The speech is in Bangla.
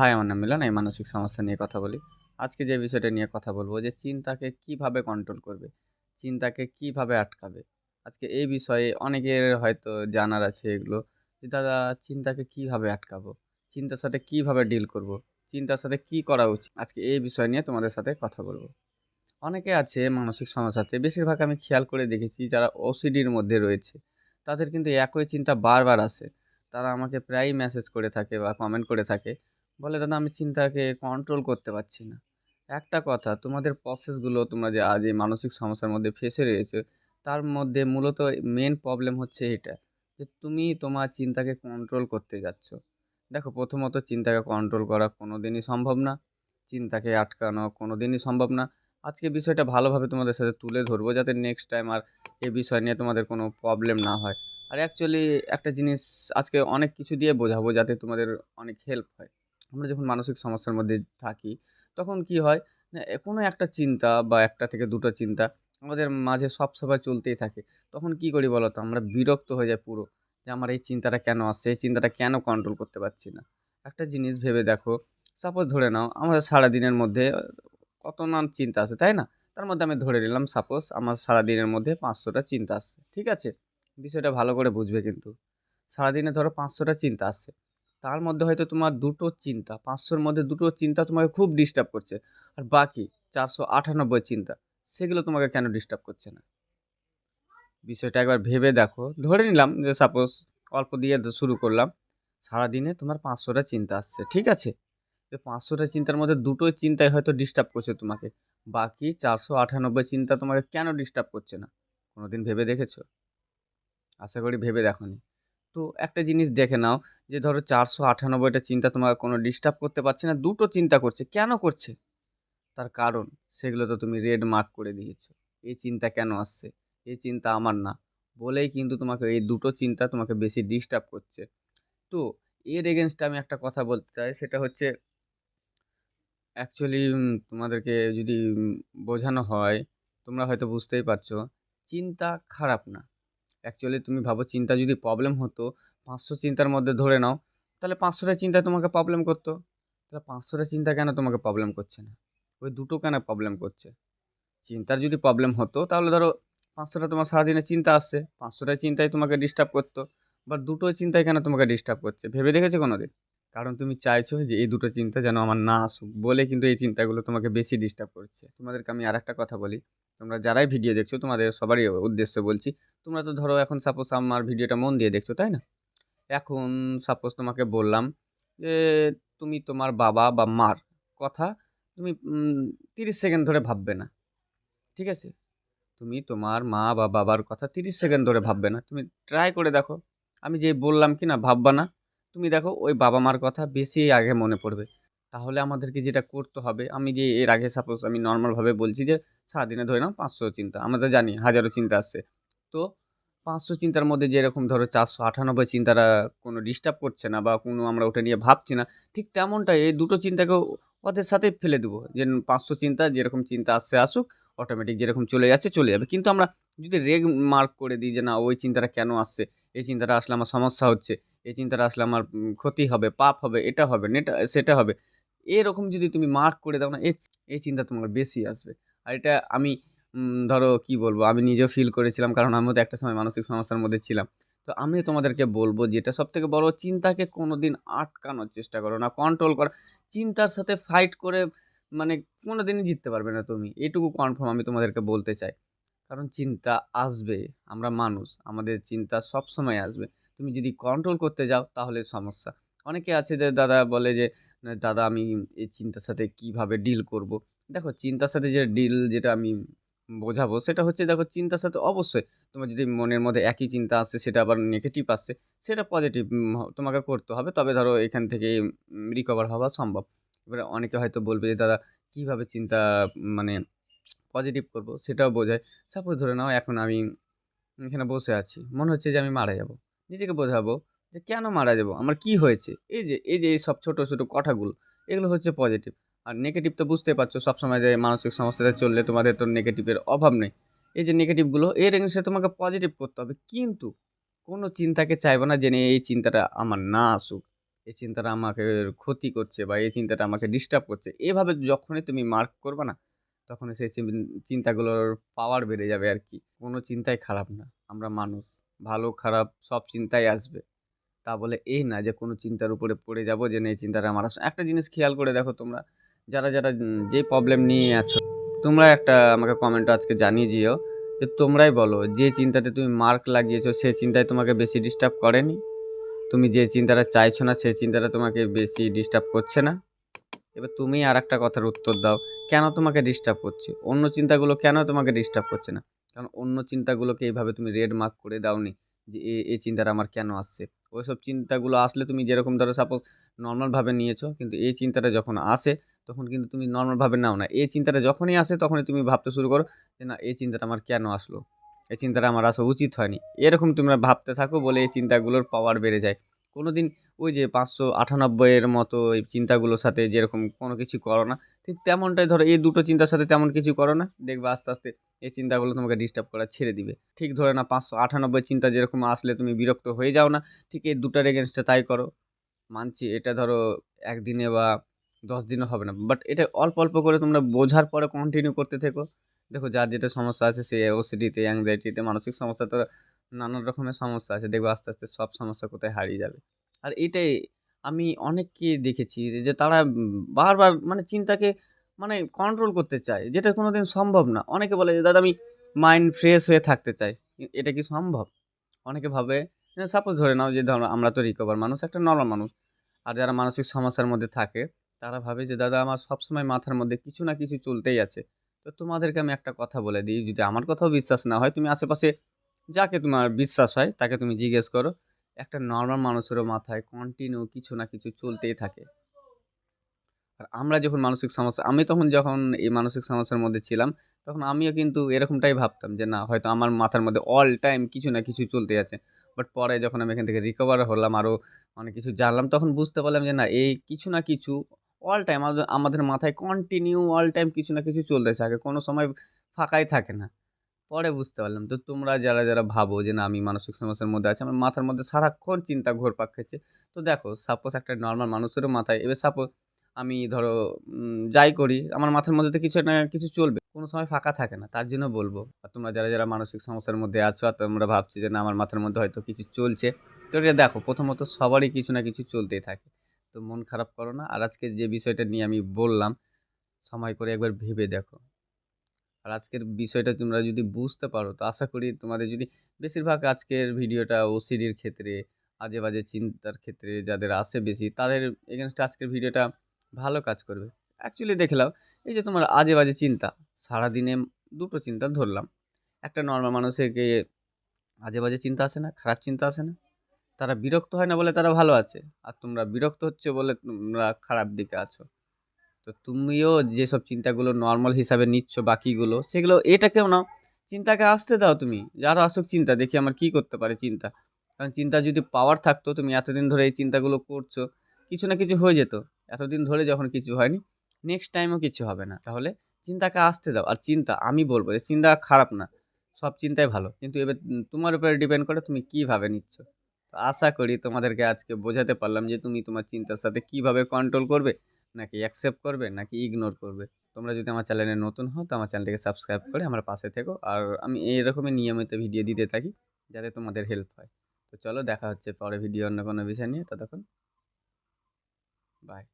হাই আমার নাম মিলন এই মানসিক সমস্যা নিয়ে কথা বলি। আজকে যে বিষয়টা নিয়ে কথা বলব, যে চিন্তাকে কীভাবে কন্ট্রোল করবে, চিন্তাকে কীভাবে আটকাবে। আজকে এই বিষয়ে অনেকের হয়তো জানার আছে এগুলো, যে দাদা চিন্তাকে কীভাবে আটকাবো, চিন্তার সাথে কীভাবে ডিল করব, চিন্তার সাথে কি করা উচিত? আজকে এই বিষয় নিয়ে তোমাদের সাথে কথা বলব। অনেকে আছে মানসিক সমস্যাতে, বেশিরভাগ আমি খেয়াল করে দেখেছি যারা ওসিডির মধ্যে রয়েছে, তাদের কিন্তু একই চিন্তা বারবার আসে। তারা আমাকে প্রায়ই মেসেজ করে থাকে বা কমেন্ট করে থাকে বলে, দাদা, আমি চিন্তাকে কন্ট্রোল করতে পারছি না। একটা কথা, তোমাদের প্রসেসগুলো তোমরা যে আজ এই মানসিক সমস্যার মধ্যে ফেসে রয়েছে, তার মধ্যে মূলত মেন প্রবলেম হচ্ছে এটা, যে তুমি তোমার চিন্তাকে কন্ট্রোল করতে যাচ্ছ। দেখো, প্রথমত চিন্তাকে কন্ট্রোল করা কোনো দিনই সম্ভব না, চিন্তাকে আটকানো কোনো দিনই সম্ভব না। আজকে বিষয়টা ভালোভাবে তোমাদের সাথে তুলে ধরবো, যাতে নেক্সট টাইম আর এই বিষয় নিয়ে তোমাদের কোনো প্রবলেম না হয়। আর অ্যাকচুয়ালি একটা জিনিস আজকে অনেক কিছু দিয়ে বোঝাবো, যাতে তোমাদের অনেক হেল্প হয়। আমরা যখন মানসিক সমস্যার মধ্যে থাকি, তখন কি হয়? কোনো একটা চিন্তা বা একটা থেকে দুটো চিন্তা আমাদের মাঝে সব সময় চলতেই থাকে। তখন কি করি বলো তো আমরা বিরক্ত হয়ে যাই পুরো যে আমার এই চিন্তাটা কেন আসছে? এই চিন্তাটা কেন কন্ট্রোল করতে পারছি না? একটা জিনিস ভেবে দেখো সাপোজ ধরে নাও আমাদের সারাদিনের মধ্যে কত নাম চিন্তা আছে, তাই না? তার মধ্যে আমি ধরে নিলাম সাপোজ আমার সারাদিনের মধ্যে পাঁচশোটা চিন্তা আসছে, ঠিক আছে? বিষয়টা ভালো করে বুঝবে কিন্তু। সারাদিনে ধরো পাঁচশোটা চিন্তা আসছে। তার মধ্যে হয়তো তোমার দুটো চিন্তা, পাঁচশোর মধ্যে দুটো চিন্তা তোমাকে খুব ডিস্টার্ব করছে। আর বাকি চারশো আটানব্বই চিন্তা, সেগুলো তোমাকে কেন ডিস্টার্ব করছে না? বিষয়টা একবার ভেবে দেখো। ধরে নিলাম যে সাপোজ অল্প দিয়ে শুরু করলাম, সারাদিনে তোমার পাঁচশোটা চিন্তা আসছে, ঠিক আছে? যে পাঁচশোটা চিন্তার মধ্যে দুটোই চিন্তায় হয়তো ডিস্টার্ব করছে তোমাকে, বাকি চারশো আটানব্বই চিন্তা তোমাকে কেন ডিস্টার্ব করছে না? কোনোদিন ভেবে দেখেছ? আশা করি ভেবে দেখোনি। তো একটা জিনিস দেখে নাও যে ধরো চারশো আটানব্বইটা চিন্তা তোমাকে কোনো ডিস্টার্ব করতে পারছে না, দুটো চিন্তা করছে। কেন করছে? তার কারণ, সেগুলো তো তুমি রেড মার্ক করে দিয়েছ। এই চিন্তা কেন আসছে? এই চিন্তা আমার না। বলেই কিন্তু তোমাকে এই দুটো চিন্তা তোমাকে বেশি ডিস্টার্ব করছে। তো, এর এগেনস্টে আমি একটা কথা বলতে চাই, সেটা হচ্ছে অ্যাকচুয়ালি তোমাদেরকে যদি বোঝানো হয়, তোমরা হয়তো বুঝতেই পারছ, চিন্তা খারাপ না। অ্যাকচুয়ালি তুমি ভাবো চিন্তা যদি প্রবলেম হতো পাঁচশো চিন্তার মধ্যে ধরে নাও, তাহলে পাঁচশোটা চিন্তা তোমাকে প্রবলেম করতো। তাহলে পাঁচশোটা চিন্তা কেন তোমাকে প্রবলেম করছে না? ওই দুটো কেন প্রবলেম করছে? চিন্তার যদি প্রবলেম হতো, তাহলে ধরো পাঁচশোটা তোমার সারাদিনে চিন্তা আসছে, পাঁচশোটা চিন্তায় তোমাকে ডিস্টার্ব করতো বা দুটো চিন্তায় কেন তোমাকে ডিস্টার্ব করছে? ভেবে দেখেছ কোনো দিন কারণ তুমি চাইছো যে এই দুটো চিন্তা যেন আমার না আসুক বলে কিন্তু এই চিন্তাগুলো তোমাকে বেশি ডিস্টার্ব করছে। তোমাদেরকে আমি আর একটা কথা বলি, তোমরা যারাই ভিডিও দেখছ, তোমাদের সবারই উদ্দেশ্যে বলছি, তোমরা তো ধরো এখন সাপোজ আমার ভিডিওটা মন দিয়ে দেখছ, তাই না? এখন সাপোজ তোমাকে বললাম যে, তুমি তোমার বাবা বা মার কথা তুমি তিরিশ সেকেন্ড ধরে ভাববে না। ঠিক আছে? তুমি তোমার মা বা বাবার কথা তিরিশ সেকেন্ড ধরে ভাববে না। তুমি ট্রাই করে দেখো। আমি যে বললাম কি না ভাববা না। তুমি দেখো, ওই বাবা মার কথা বেশি আগে মনে পড়বে। তাহলে আমাদেরকে যেটা করতে হবে, আমি যে এর আগে সাপোজ আমি নর্মালভাবে বলছি যে, সারাদিনে ধরে নাও পাঁচশো চিন্তা। আমরা তো জানি, হাজারো চিন্তা আসছে। তো পাঁচশো চিন্তার মধ্যে যেরকম ধরো চারশো আটানব্বই চিন্তাটা কোনো ডিস্টার্ব করছে না বা কোনো আমরা ওটা নিয়ে ভাবছি না, ঠিক তেমনটাই এই দুটো চিন্তাকেও ওদের সাথে ফেলে দেবো। যে পাঁচশো চিন্তা যেরকম চিন্তা আসছে আসুক অটোমেটিক যেরকম চলে যাচ্ছে চলে যাবে। কিন্তু আমরা যদি রেগ মার্ক করে দিই যে না, ওই চিন্তাটা কেন আসছে? এই চিন্তাটা আসলে আমার সমস্যা হচ্ছে। এই চিন্তাটা আসলে আমার ক্ষতি হবে, পাপ হবে, এটা হবে, নেটা, সেটা হবে। এরকম যদি তুমি মার্ক করে দাও না এই চিন্তা তোমার বেশি আসবে। আর এটা আমি ধরো কি বলব, আমি নিজেও ফিল করেছিলাম কারণ আমি একটা সময় মানসিক সমস্যার মধ্যে ছিলাম। তো আমি তোমাদেরকে বলব যেটা সব থেকে বড় চিন্তাকে কোনো দিন আটকানোর চেষ্টা করো না কন্ট্রোল করা। চিন্তার সাথে ফাইট করে মানে কোনো দিনই জিততে পারবে না তুমি। এটুকু কনফার্ম আমি তোমাদেরকে বলতে চাই। কারণ চিন্তা আসবে, আমরা মানুষ, আমাদের চিন্তা সব সময় আসবে। তুমি যদি কন্ট্রোল করতে যাও তাহলে সমস্যা। অনেকে আছে যে দাদা বলে যে দাদা, আমি এই চিন্তার সাথে কীভাবে ডিল করব? দেখো, চিন্তার সাথে যে ডিল যেটা আমি বোঝাবো সেটা হচ্ছে দেখো চিন্তার সাথে অবশ্যই তোমার যদি মনের মধ্যে একই চিন্তা আসছে সেটা আবার নেগেটিভ আসছে সেটা পজিটিভ তোমাকে করতে হবে। তবে ধরো এখান থেকে রিকভার হওয়া সম্ভব। এবারে অনেকে হয়তো বলবে যে, দাদা, কীভাবে চিন্তা মানে পজিটিভ করব? সেটাও বোঝায়। সাপোজ ধরে নাও এখন আমি এখানে বসে আছি, মনে হচ্ছে যে আমি মারা যাব। নিজেকে বোঝাবো যে কেন মারা যাব? আমার কি হয়েছে? এই যে এই যে, এই সব ছোটো ছোটো কথাগুলো, এগুলো হচ্ছে পজিটিভ আর নেগেটিভ তো বুঝতে পারছ সবসময় যে মানসিক সমস্যাটা চললে তোমাদের তো নেগেটিভের অভাব নেই। এই যে নেগেটিভগুলো এর এগেন্সে তোমাকে পজিটিভ করতে হবে। কিন্তু কোনো চিন্তাকে চাইব না যে না, এই চিন্তাটা আমার না আসুক। এই চিন্তাটা আমাকে ক্ষতি করছে বা এই চিন্তাটা আমাকে ডিস্টার্ব করছে। এভাবে যখনই তুমি মার্ক করবে না তখনই সেই চিন্তাগুলোর পাওয়ার বেড়ে যাবে আর কি। কোনো চিন্তাই খারাপ না আমরা মানুষ। ভালো খারাপ সব চিন্তাই আসবে। তা বলে এই না যে কোনো চিন্তার উপরে পড়ে যাব যে এই চিন্তাটা আমার আসবে। একটা জিনিস খেয়াল করে দেখো তোমরা যারা যারা যে প্রবলেম নিয়ে আছো, তোমরা একটা আমাকে কমেন্ট আজকে জানিয়ে দিও যে তোমরাই বলো, যে চিন্তাতে তুমি মার্ক লাগিয়েছো সেই চিন্তায় তোমাকে বেশি ডিস্টার্ব করেনি? তুমি যে চিন্তাটা চাইছো না সেই চিন্তাটা তোমাকে বেশি ডিস্টার্ব করছে না? এবার তুমি আর একটা কথার উত্তর দাও, কেন তোমাকে ডিস্টার্ব করছে? অন্য চিন্তাগুলো কেন তোমাকে ডিস্টার্ব করছে না? কারণ অন্য চিন্তাগুলোকে এইভাবে তুমি রেড মার্ক করে দাওনি যে এই চিন্তাটা আমার কেন আসছে? ওইসব চিন্তাগুলো আসলে তুমি যেরকম ধরো সাপোজ নর্মালভাবে নিয়েছো, কিন্তু এই চিন্তাটা যখন আসে তখন কিন্তু তুমি নর্মালভাবে নাও না। এই চিন্তাটা যখনই আসে, তখনই তুমি ভাবতে শুরু করো যে, না, এই চিন্তাটা আমার কেন আসলো? এই চিন্তাটা আমার আসা উচিত হয়নি। এরকম তোমরা ভাবতে থাকো বলে এই চিন্তাগুলোর পাওয়ার বেড়ে যায়। কোনো দিন ওই যে পাঁচশো আটানব্বইয়ের মতো এই চিন্তাগুলোর সাথে যেরকম কোনো কিছু করো না, ঠিক তেমনটাই ধরো এই দুটো চিন্তার সাথে তেমন কিছু করো না, দেখবে আস্তে আস্তে এই চিন্তাগুলো তোমাকে ডিস্টার্ব করা ছেড়ে দিবে। ঠিক ধরে না পাঁচশো আটানব্বই চিন্তা যেরকম আসলে তুমি বিরক্ত হয়ে যাও না, ঠিক এই দুটার এগেনস্টে তাই করো। মানছি এটা ধরো একদিনে বা দশ দিনও হবে না। বাট এটা অল্প অল্প করে তোমরা বোঝার পরে কন্টিনিউ করতে থেকো। দেখো, যার যেটা সমস্যা আছে, সে ওসিডিতে অ্যাংজাইটিতে মানসিক সমস্যা তো নানান রকমের সমস্যা আছে। দেখবে আস্তে আস্তে সব সমস্যা কোথায় হারিয়ে যাবে। আর এটাই আমি অনেককে দেখেছি যে তারা বারবার মানে চিন্তাকে মানে কন্ট্রোল করতে চায়, যেটা কোনো দিন সম্ভব না। অনেকে বলে যে, দাদা, আমি মাইন্ড ফ্রেশ হয়ে থাকতে চাই। এটা কি সম্ভব? অনেকে ভাবে সাপোজ ধরে নাও যে, ধরো আমরা তো রিকভার মানুষ, একটা নর্মাল মানুষ। আর যারা মানসিক সমস্যার মধ্যে থাকে তারা ভাবে যে, দাদা, আমার সবসময় মাথার মধ্যে কিছু না কিছু চলতেই আছে। তো তোমাদেরকে আমি একটা কথা বলে দিই। যদি আমার কথাও বিশ্বাস না হয়, তুমি আশেপাশে যাকে তোমার বিশ্বাস হয়, তাকে তুমি জিজ্ঞেস করো। একটা নর্মাল মানুষেরও মাথায় কন্টিনিউ কিছু না কিছু চলতেই থাকে। আর আমরা যখন মানসিক সমস্যা, আমি তখন যখন এই মানসিক সমস্যার মধ্যে ছিলাম, তখন আমিও কিন্তু এরকমটাই ভাবতাম যে, না, হয়তো আমার মাথার মধ্যে অল টাইম কিছু না কিছু চলতে আছে। বাট পরে যখন আমি এখান থেকে রিকভার হলাম আরও অনেক কিছু জানলাম, তখন বুঝতে পারলাম যে, না, এই কিছু না কিছু অল টাইম আমাদের মাথায় কন্টিনিউ অল টাইম কিছু না কিছু চলতে থাকে, কোনো সময় ফাঁকাই থাকে না। পরে বুঝতে পারলাম। তো তোমরা যারা যারা ভাবো যে না, আমি মানসিক সমস্যার মধ্যে আছি, আমার মাথার মধ্যে সারাক্ষণ চিন্তা ঘোরপাক খেয়েছে তো দেখো সাপোজ একটা নর্মাল মানুষেরও মাথায়, এবার সাপোজ আমি ধরো যাই করি, আমার মাথার মধ্যে তো কিছু না কিছু চলবে, কোনো সময় ফাঁকা থাকে না, তার জন্য বলব। আর তোমরা যারা যারা মানসিক সমস্যার মধ্যে আছো, আর তোমরা ভাবছি যে না, আমার মাথার মধ্যে হয়তো কিছু চলছে, তো এটা দেখো, প্রথমত সবারই কিছু না কিছু চলতেই থাকে। তো মন খারাপ করো না। আর আজকে যে বিষয়টা নিয়ে আমি বললাম, সময় করে একবার ভেবে দেখো। আর আজকের বিষয়টা তোমরা যদি বুঝতে পারো, তো আশা করি তোমাদের যদি বেশিরভাগ আজকের ভিডিওটা ওসিডির ক্ষেত্রে আজে বাজে চিন্তার ক্ষেত্রে যাদের আসে বেশি, তাদের এগেনস্টে আজকের ভিডিওটা ভালো কাজ করবে। অ্যাকচুয়ালি দেখলাম এই যে তোমার আজে বাজে চিন্তা, সারাদিনে দুটো চিন্তা ধরলাম। একটা নর্মাল মানুষকে আজে বাজে চিন্তা আসে না, খারাপ চিন্তা আসে না। তারা বিরক্ত হয় না বলে তারা ভালো আছে। আর তোমরা বিরক্ত হচ্ছে বলে তোমরা খারাপ দিকে আছো। তো তুমিও যেসব চিন্তাগুলো নর্মাল হিসাবে নিচ্ছ বাকিগুলো, সেগুলো এটাকেও নাও, চিন্তাকে আসতে দাও তুমি। যারও আসুক চিন্তা, দেখি আমার কি করতে পারে চিন্তা। কারণ চিন্তা যদি পাওয়ার থাকতো, তুমি এতদিন ধরে এই চিন্তাগুলো করছ, কিছু না কিছু হয়ে যেত। এতদিন ধরে যখন কিছু হয়নি নেক্সট টাইমও কিছু হবে না। তাহলে চিন্তাকে আসতে দাও। আর চিন্তা, আমি বলব যে চিন্তা খারাপ না, সব চিন্তাই ভালো। কিন্তু এবার তোমার উপরে ডিপেন্ড করে তুমি কীভাবে নিচ্ছ। তো আশা করি তোমাদেরকে আজকে বোঝাতে পারলাম যে তুমি তোমার চিন্তার সাথে কীভাবে কন্ট্রোল করবে, নাকি অ্যাকসেপ্ট করবে, নাকি ইগনোর করবে। তোমরা যদি আমার চ্যানেলে নতুন হও, তো আমার চ্যানেলটিকে সাবস্ক্রাইব করে আমার পাশে থেকো। আর আমি এইরকমই নিয়মিত ভিডিও দিতে থাকি, যাতে তোমাদের হেল্প হয়। তো চলো দেখা হচ্ছে পরে ভিডিও অন্য কোনো বিষয় নিয়ে। ততক্ষণ বাই